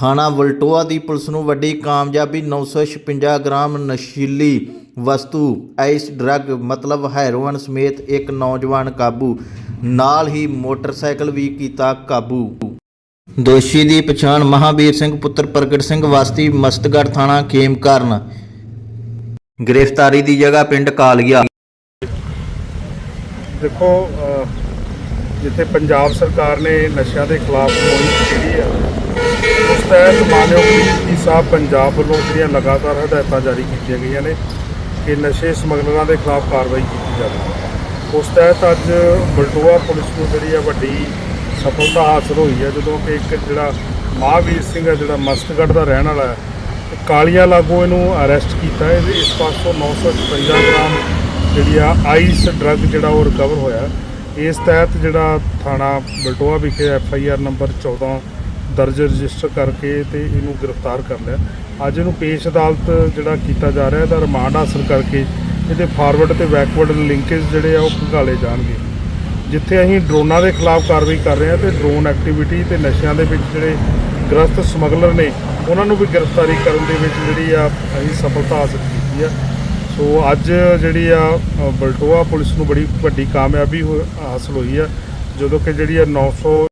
ਥਾਣਾ ਵਲਟੋਆ ਦੀ ਪੁਲਿਸ ਨੂੰ ਵੱਡੀ ਕਾਮਯਾਬੀ 956 ਗ੍ਰਾਮ ਨਸ਼ੀਲੀ ਵਸਤੂ, ਆਈਸ ਡਰੱਗ, ਮਤਲਬ ਹੈਰੋਇਨ ਸਮੇਤ ਇੱਕ ਨੌਜਵਾਨ ਕਾਬੂ। ਨਾਲ ਹੀ ਮੋਟਰਸਾਈਕਲ ਵੀ ਕੀਤਾ ਕਾਬੂ। ਦੋਸ਼ੀ ਦੀ ਪਛਾਣ ਮਹਾਵੀਰ ਸਿੰਘ, ਪੁੱਤਰ ਪ੍ਰਗਟ ਸਿੰਘ ਵਾਸਤੀ ਮਸਤਗੜ ਥਾਣਾ ਖੇਮਕਰਨ। ਗ੍ਰਿਫਤਾਰੀ ਦੀ ਜਗ੍ਹਾ ਪਿੰਡ ਕਾਲੀਆ ਦੇਖੋ ਜਿੱਥੇ ਪੰਜਾਬ ਸਰਕਾਰ ਨੇ ਨਸ਼ਿਆਂ ਦੇ ਖਿਲਾਫ ਮੁਹਿੰਮ ਛੇੜੀ ਆ ਉਸ ਤਹਿਤ ਮਾਨਯੋਗ ਡੀਜੀਪੀ ਸਾਹਿਬ ਪੰਜਾਬ ਵੱਲੋਂ ਜਿਹੜੀਆਂ ਲਗਾਤਾਰ ਹਦਾਇਤਾਂ ਜਾਰੀ ਕੀਤੀਆਂ ਗਈਆਂ ਨੇ ਕਿ ਨਸ਼ੇ ਸਮਗਲਰਾਂ ਦੇ ਖਿਲਾਫ ਕਾਰਵਾਈ ਕੀਤੀ ਜਾਵੇ। ਉਸ ਤਹਿਤ ਅੱਜ ਬਲਟੋਆ ਪੁਲਿਸ ਨੂੰ ਜਿਹੜੀ ਆ ਵੱਡੀ ਸਫਲਤਾ ਹਾਸਲ ਹੋਈ ਹੈ, ਜਦੋਂ ਕਿ ਇੱਕ ਜਿਹੜਾ ਮਹਾਵੀਰ ਸਿੰਘ ਹੈ, ਜਿਹੜਾ ਮਸਤਗੜ੍ਹ ਦਾ ਰਹਿਣ ਵਾਲਾ ਹੈ, ਤੇ ਕਾਲੀਆਂ ਲਾਗੋਂ ਇਹਨੂੰ ਅਰੈਸਟ ਕੀਤਾ ਹੈ। ਇਹਦੇ ਇਸ ਪਾਸੋਂ 955 ਗ੍ਰਾਮ ਜਿਹੜੀ ਆ ਆਈਸ ਡਰੱਗ ਜਿਹੜਾ ਉਹ ਰਿਕਵਰ ਹੋਇਆ। ਇਸ ਤਹਿਤ ਜਿਹੜਾ ਥਾਣਾ ਬਲਟੋਆ ਵਿਖੇ ਐਫ ਆਈ ਆਰ ਨੰਬਰ 14 ਦਰਜ ਰਜਿਸਟਰ ਕਰਕੇ ਤੇ ਇਹਨੂੰ ਗ੍ਰਿਫਤਾਰ ਕਰ ਲਿਆ। ਅੱਜ ਇਹਨੂੰ ਪੇਸ਼ ਅਦਾਲਤ ਜਿਹੜਾ ਕੀਤਾ ਜਾ ਰਿਹਾ, ਇਹਦਾ ਰਿਮਾਂਡ ਹਾਸਲ ਕਰਕੇ ਇਹਦੇ ਫਾਰਵਰਡ ਤੇ ਬੈਕਵਰਡ ਲਿੰਕੇਜ ਜਿਹੜੇ ਆ ਉਹ ਖੰਗਾਲੇ ਜਾਣਗੇ। ਜਿੱਥੇ ਅਸੀਂ ਡਰੋਨਾਂ ਦੇ ਖਿਲਾਫ ਕਾਰਵਾਈ ਕਰ ਰਹੇ ਹਾਂ ਤੇ ਡਰੋਨ ਐਕਟੀਵਿਟੀ ਤੇ ਨਸ਼ਿਆਂ ਦੇ ਵਿੱਚ ਜਿਹੜੇ ਗ੍ਰਸਤ ਸਮਗਲਰ ਨੇ, ਉਹਨਾਂ ਨੂੰ ਵੀ ਗ੍ਰਿਫਤਾਰੀ ਕਰਨ ਦੇ ਵਿੱਚ ਜਿਹੜੀ ਆ ਅਸੀਂ ਸਫਲਤਾ ਹਾਸਲ ਕੀਤੀ ਆ। ਸੋ ਅੱਜ ਜਿਹੜੀ ਆ ਬਲਟੋਆ ਪੁਲਿਸ ਨੂੰ ਬੜੀ ਵੱਡੀ ਕਾਮਯਾਬੀ ਹੋ- ਹਾਸਲ ਹੋਈ ਆ। ਜਦੋਂ ਕਿ ਜਿਹੜੀ ਆ 900